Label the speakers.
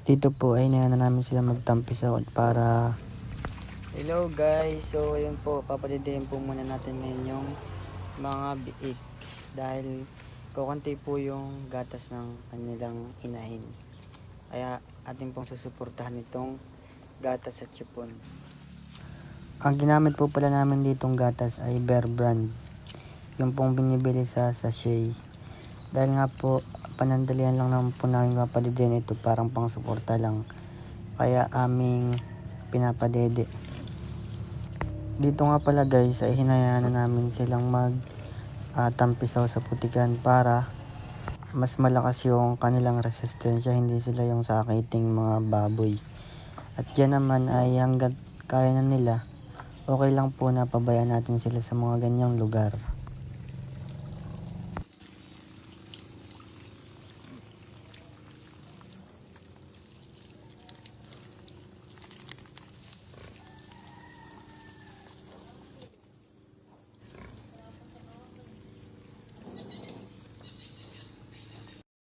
Speaker 1: Dito po ay na namin sila magtampisaw at para Hello guys, so ayun po, papadidihin po muna natin ngayon yung mga biik dahil kukunti po yung gatas ng kanilang inahin. Kaya atin pong susuportahan itong gatas at chipon. Ang ginamit po pala namin ditong gatas ay Bear Brand. Yung pong binibili sa sachet. Dahil nga po, panandalian lang naman po namin papadidin ito parang pang suporta lang. Kaya aming pinapadede. Dito nga pala guys ay hinayaan na namin silang mag ah, tampisaw sa putikan para mas malakas yung kanilang resistensya hindi sila yung sakiting mga baboy. At yan naman ay hanggat kaya na nila okay lang po na pabayaan natin sila sa mga ganyang lugar.